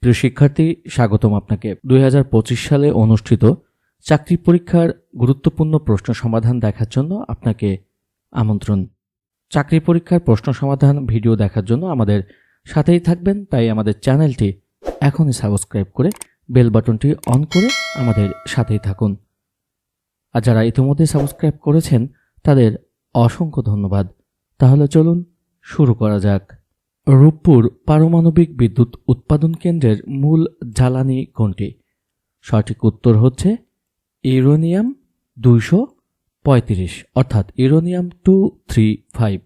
প্রিয় শিক্ষার্থী, স্বাগতম আপনাকে। দুই হাজার পঁচিশ সালে অনুষ্ঠিত চাকরি পরীক্ষার গুরুত্বপূর্ণ প্রশ্ন সমাধান দেখার জন্য আপনাকে আমন্ত্রণ। চাকরি পরীক্ষার প্রশ্ন সমাধান ভিডিও দেখার জন্য আমাদের সাথেই থাকবেন, তাই আমাদের চ্যানেলটি এখনই সাবস্ক্রাইব করে বেল বাটনটি অন করে আমাদের সাথেই থাকুন। আর যারা ইতিমধ্যে সাবস্ক্রাইব করেছেন, তাদের অসংখ্য ধন্যবাদ। তাহলে চলুন, শুরু করা যাক। রূপপুর পারমাণবিক বিদ্যুৎ উৎপাদন কেন্দ্রের মূল জ্বালানি কোনটি? সঠিক উত্তর হচ্ছে ইউরোনিয়াম দুইশো পঁয়ত্রিশ, অর্থাৎ uranium two three five.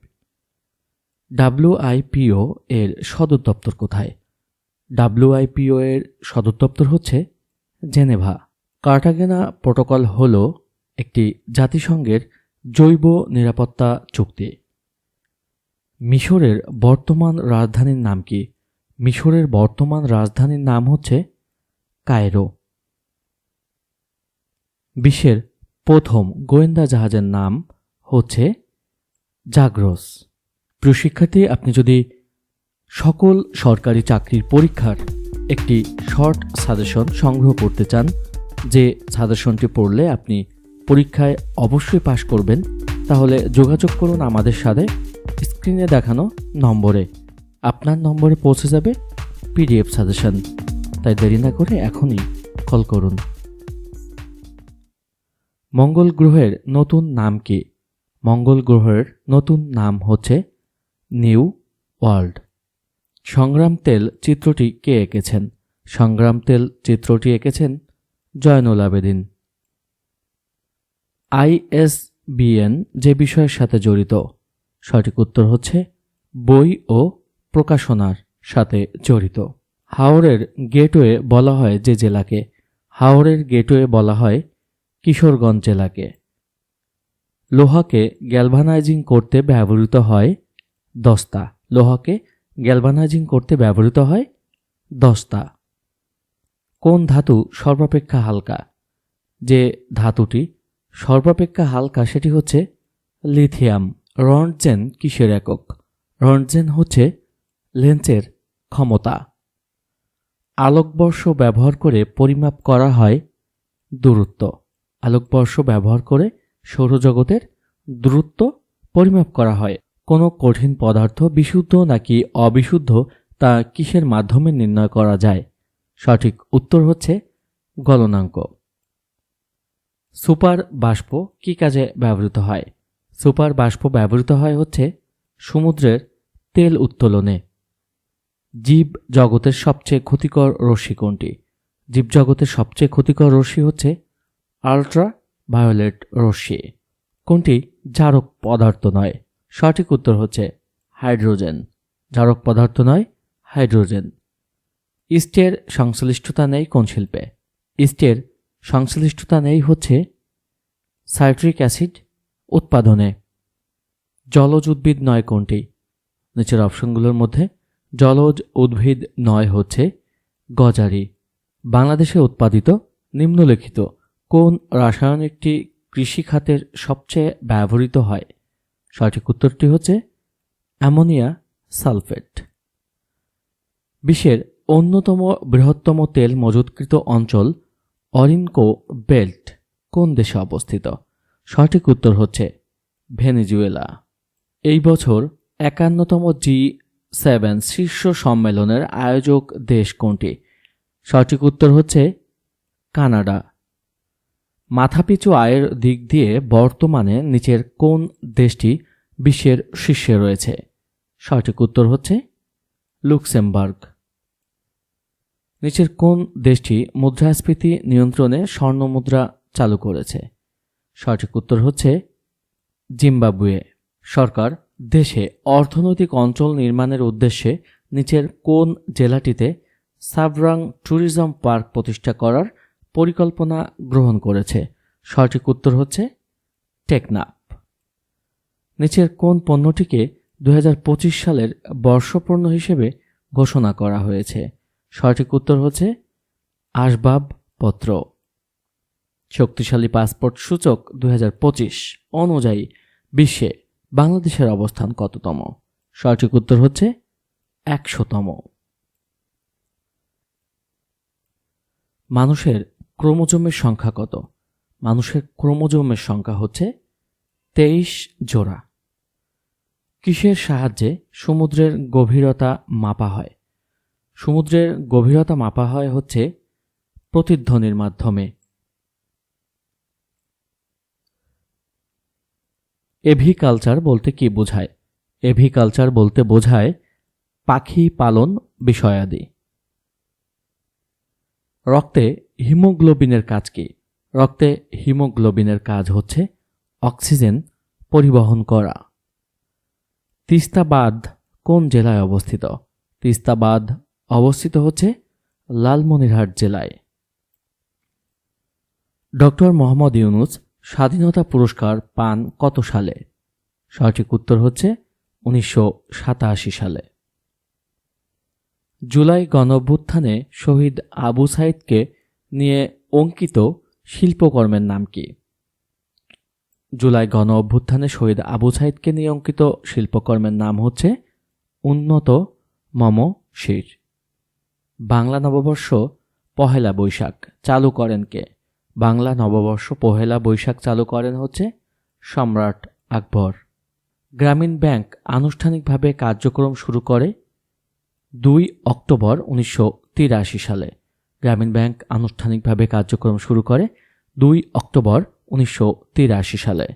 WIPO এর সদর দপ্তর কোথায়? ডাব্লিউআইপিও এর সদর দপ্তর হচ্ছে জেনেভা। কার্টাগেনা প্রোটোকল হল একটি জাতিসংঘের জৈব নিরাপত্তা চুক্তি। মিশরের বর্তমান রাজধানীর নাম কি? মিশরের বর্তমান রাজধানীর নাম হচ্ছে কায়রো। বিশ্বের প্রথম গোয়েন্দা জাহাজের নাম হচ্ছে জাগ্রস। প্রিয় শিক্ষার্থী, আপনি যদি সকল সরকারি চাকরির পরীক্ষার একটি শর্ট সাজেশন সংগ্রহ করতে চান, যে সাজেশনটি পড়লে আপনি পরীক্ষায় অবশ্যই পাশ করবেন, তাহলে যোগাযোগ করুন আমাদের সাথে। স্ক্রিনে দেখানো নম্বরে। আপনার নম্বরে পৌঁছে যাবে পিডিএফ সাজেশন। তাই দেরি না করে এখনই কল করুন। মঙ্গল গ্রহের নতুন নাম কি? মঙ্গল গ্রহের নতুন নাম হচ্ছে নিউ ওয়ার্ল্ড। সংগ্রাম তেল চিত্রটি কে এঁকেছেন? সংগ্রাম তেল চিত্রটি এঁকেছেন জয়নুল আবেদিন। আইএসবিএন যে বিষয়ের সাথে জড়িত। সঠিক উত্তর হচ্ছে বই ও প্রকাশনার সাথে জড়িত। হাওড়ের গেটওয়ে বলা হয় যে জেলাকে। হাওড়ের গেটওয়ে বলা হয় কিশোরগঞ্জ জেলাকে। লোহাকে গ্যালভানাইজিং করতে ব্যবহৃত হয় দস্তা। লোহাকে গ্যালভানাইজিং করতে ব্যবহৃত হয় দস্তা। কোন ধাতু সর্বাপেক্ষা হালকা? যে ধাতুটি সর্বাপেক্ষা হালকা সেটি হচ্ছে লিথিয়াম। রন্টজেন কিসের একক? রন্টজেন হচ্ছে লেন্সের ক্ষমতা। আলোকবর্ষ ব্যবহার করে পরিমাপ করা হয় দূরত্ব। আলোকবর্ষ ব্যবহার করে সৌরজগতের দূরত্ব পরিমাপ করা হয়। কোনো কঠিন পদার্থ বিশুদ্ধ নাকি অবিশুদ্ধ তা কিসের মাধ্যমে নির্ণয় করা যায়? সঠিক উত্তর হচ্ছে গলনাঙ্ক। সুপার বাষ্প কি কাজে ব্যবহৃত হয়? সুপার বাষ্প ব্যবহৃত হয় হচ্ছে সমুদ্রের তেল উত্তোলনে। জীব জগতের সবচেয়ে ক্ষতিকর রশ্মি কোনটি? জীবজগতের সবচেয়ে ক্ষতিকর রশ্মি হচ্ছে আলট্রা ভায়োলেট রশ্মি। কোনটি? জারক পদার্থ নয়। সঠিক উত্তর হচ্ছে হাইড্রোজেন। জারক পদার্থ নয়, হাইড্রোজেন। ইস্টের সংশ্লিষ্টতা নেই কোন শিল্পে? ইস্টের সংশ্লিষ্টতা নেই হচ্ছে সাইট্রিক অ্যাসিড উৎপাদনে। জলজ উদ্ভিদ নয় কোনটি? নিচের অপশনগুলোর মধ্যে জলজ উদ্ভিদ নয় হচ্ছে গজারি। বাংলাদেশে উৎপাদিত, নিম্নলিখিত কোন রাসায়নিকটি কৃষিখাতের সবচেয়ে ব্যবহৃত হয়? সঠিক উত্তরটি হচ্ছে অ্যামোনিয়া সালফেট। বিশ্বের অন্যতম বৃহত্তম তেল মজুতকৃত অঞ্চল অরিনকো বেল্ট কোন দেশে অবস্থিত? সঠিক উত্তর হচ্ছে ভেনেজুয়েলা। এই বছর একান্নতম জি সেভেন শীর্ষ সম্মেলনের আয়োজক দেশ কোনটি? সঠিক উত্তর হচ্ছে কানাডা। মাথাপিছু আয়ের দিক দিয়ে বর্তমানে নিচের কোন দেশটি বিশ্বের শীর্ষে রয়েছে? সঠিক উত্তর হচ্ছে লুক্সেমবার্গ। নিচের কোন দেশটি মুদ্রাস্ফীতি নিয়ন্ত্রণে স্বর্ণমুদ্রা চালু করেছে? সঠিক উত্তর হচ্ছে জিম্বাবুয়ে। সরকার দেশে অর্থনৈতিক অঞ্চল নির্মাণের উদ্দেশ্যে নিচের কোন জেলাটিতে সাবরাং ট্যুরিজম পার্ক প্রতিষ্ঠা করার পরিকল্পনা গ্রহণ করেছে? সঠিক উত্তর হচ্ছে টেকনাপ নিচের কোন পণ্যটিকে দুহাজার পঁচিশ সালের বর্ষপণ্য হিসেবে ঘোষণা করা হয়েছে? সঠিক উত্তর হচ্ছে আসবাবপত্র। শক্তিশালী পাসপোর্ট সূচক দু হাজার পঁচিশ অনুযায়ী বিশ্বে বাংলাদেশের অবস্থান কততম? সঠিক উত্তর হচ্ছে একশোতম। মানুষের ক্রোমোজোমের সংখ্যা কত? মানুষের ক্রোমোজোমের সংখ্যা হচ্ছে তেইশ জোড়া। কিসের সাহায্যে সমুদ্রের গভীরতা মাপা হয়? সমুদ্রের গভীরতা মাপা হয় হচ্ছে প্রতিধ্বনির মাধ্যমে। এভিকালচার বলতে কি বোঝায়? এভিকালচার বলতে বোঝায় পাখি পালন বিষয়াদি। রক্তে হিমোগ্লোবিনের কাজ কি? রক্তে হিমোগ্লোবিনের কাজ হচ্ছে অক্সিজেন পরিবহন করা। তিস্তা বাঁধ কোন জেলায় অবস্থিত? তিস্তা বাঁধ অবস্থিত হচ্ছে লালমনিরহাট জেলায়। ডক্টর মোহাম্মদ ইউনুস স্বাধীনতা পুরস্কার পান কত সালে? সঠিক উত্তর হচ্ছে উনিশশো সাতাশি সালে। জুলাই গণঅভ্যুত্থানে শহীদ আবু সাইদকে নিয়ে অঙ্কিত শিল্পকর্মের নাম কি? জুলাই গণ অভ্যুত্থানে শহীদ আবু সাইদকে নিয়ে অঙ্কিত শিল্পকর্মের নাম হচ্ছে উন্নত মম শির। বাংলা নববর্ষ পহেলা বৈশাখ, চালু করেন কে? বাংলা নববর্ষ পহেলা বৈশাখ চালু করেন হচ্ছে সম্রাট আকবর। গ্রামীণ ব্যাংক আনুষ্ঠানিকভাবে কার্যক্রম শুরু করে দুই অক্টোবর উনিশশো তিরাশি সালে। গ্রামীণ ব্যাংক আনুষ্ঠানিকভাবে কার্যক্রম শুরু করে দুই অক্টোবর উনিশশো তিরাশি সালে।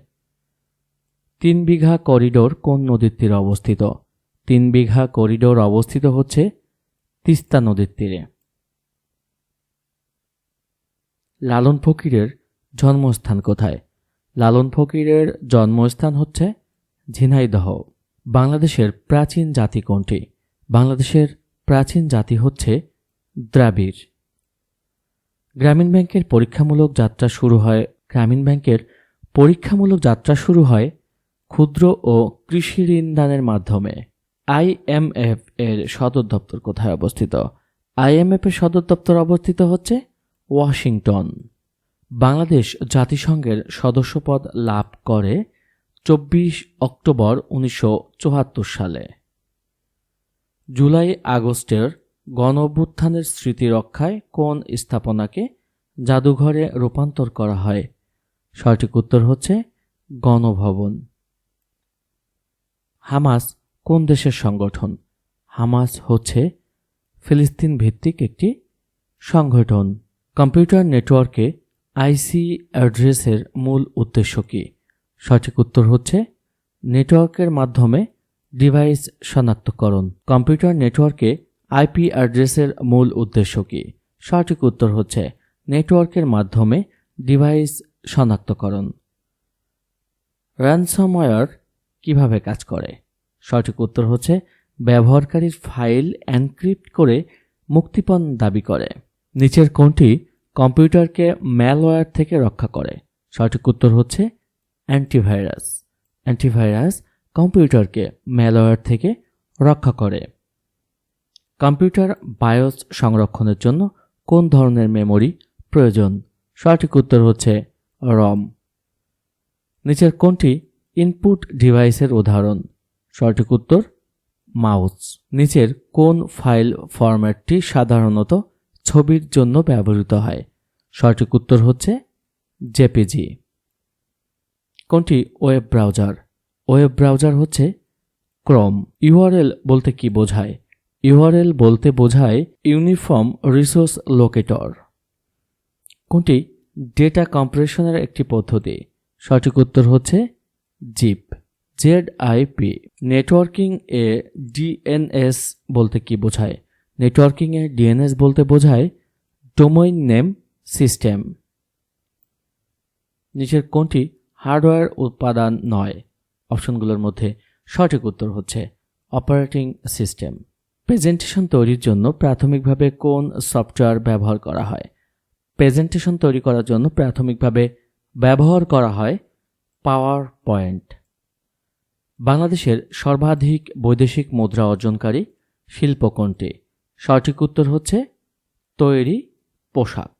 তিন বিঘা করিডোর কোন নদীর তীরে অবস্থিত? তিন বিঘা করিডোর অবস্থিত হচ্ছে তিস্তা নদীর তীরে। লালন ফকিরের জন্মস্থান কোথায়? লালন ফকিরের জন্মস্থান হচ্ছে ঝিনাইদহ, বাংলাদেশের প্রাচীন জাতি কোনটি? বাংলাদেশের প্রাচীন জাতি হচ্ছে দ্রাবিড়। গ্রামীণ ব্যাংকের পরীক্ষামূলক যাত্রা শুরু হয়, গ্রামীণ ব্যাংকের পরীক্ষামূলক যাত্রা শুরু হয় ক্ষুদ্র ও কৃষি ঋণদানের মাধ্যমে। আইএমএফ এর সদর দপ্তর কোথায় অবস্থিত? আইএমএফ এর সদর দপ্তর অবস্থিত হচ্ছে ওয়াশিংটন। বাংলাদেশ জাতিসংঘের সদস্যপদ লাভ করে চব্বিশ অক্টোবর উনিশশো চুয়াত্তর সালে। জুলাই আগস্টের গণ অভ্যুত্থানের স্মৃতি রক্ষায় কোন স্থাপনাকে জাদুঘরে রূপান্তর করা হয়? সঠিক উত্তর হচ্ছে গণভবন। হামাস কোন দেশের সংগঠন? হামাস হচ্ছে ফিলিস্তিন ভিত্তিক একটি সংগঠন। কম্পিউটার নেটওয়ার্কে আইসি অ্যাড্রেসের মূল উদ্দেশ্য কী? সঠিক উত্তর হচ্ছে, নেটওয়ার্কের মাধ্যমে ডিভাইস শনাক্তকরণ। কম্পিউটার নেটওয়ার্কে আইপি অ্যাড্রেসের মূল উদ্দেশ্য কি? সঠিক উত্তর হচ্ছে, নেটওয়ার্কের মাধ্যমে ডিভাইস শনাক্তকরণ। র্যানসমওয়্যার কীভাবে কাজ করে? সঠিক উত্তর হচ্ছে, ব্যবহারকারীর ফাইল এনক্রিপ্ট করে মুক্তিপণ দাবি করে। নিচের কোনটি কম্পিউটারকে ম্যালওয়্যার থেকে রক্ষা করে। সঠিক উত্তর হচ্ছে অ্যান্টিভাইরাস অ্যান্টিভাইরাস কম্পিউটারকে ম্যালওয়্যার থেকে রক্ষা করে। কম্পিউটার বায়োস সংরক্ষণের জন্য কোন ধরনের মেমোরি প্রয়োজন? সঠিক উত্তর হচ্ছে রম নিচের কোনটি ইনপুট ডিভাইসের উদাহরণ? সঠিক উত্তর মাউস নিচের কোন ফাইল ফরম্যাটটি সাধারণত ছবির জন্য ব্যবহৃত হয়। সঠিক উত্তর হচ্ছে জেপিজি। কোনটি ওয়েব ব্রাউজার? ওয়েব ব্রাউজার হচ্ছে ক্রম। ইউআরএল বলতে কি বোঝায়? ইউআরএল বলতে বোঝায় ইউনিফর্ম রিসোর্স লোকেটর। কোনটি ডেটা কম্প্রেশনের একটি পদ্ধতি? সঠিক উত্তর হচ্ছে জিপ। জেড আইপি নেটওয়ার্কিং এ ডিএনএস বলতে কি বোঝায়? নেটওয়ার্কিং এ ডিএনএস বলতে বোঝায় ডোমাইন নেম সিস্টেম। নিচের কোনটি হার্ডওয়্যার উৎপাদন নয়? অপশনগুলোর মধ্যে সঠিক উত্তর হচ্ছে অপারেটিং সিস্টেম। প্রেজেন্টেশন তৈরির জন্য প্রাথমিকভাবে কোন সফটওয়্যার ব্যবহার করা হয়? প্রেজেন্টেশন তৈরি করার জন্য প্রাথমিকভাবে ব্যবহার করা হয় পাওয়ার পয়েন্ট বাংলাদেশের সর্বাধিক বৈদেশিক মুদ্রা অর্জনকারী শিল্প কোনটি? সঠিক উত্তর হচ্ছে তৈরি পোশাক।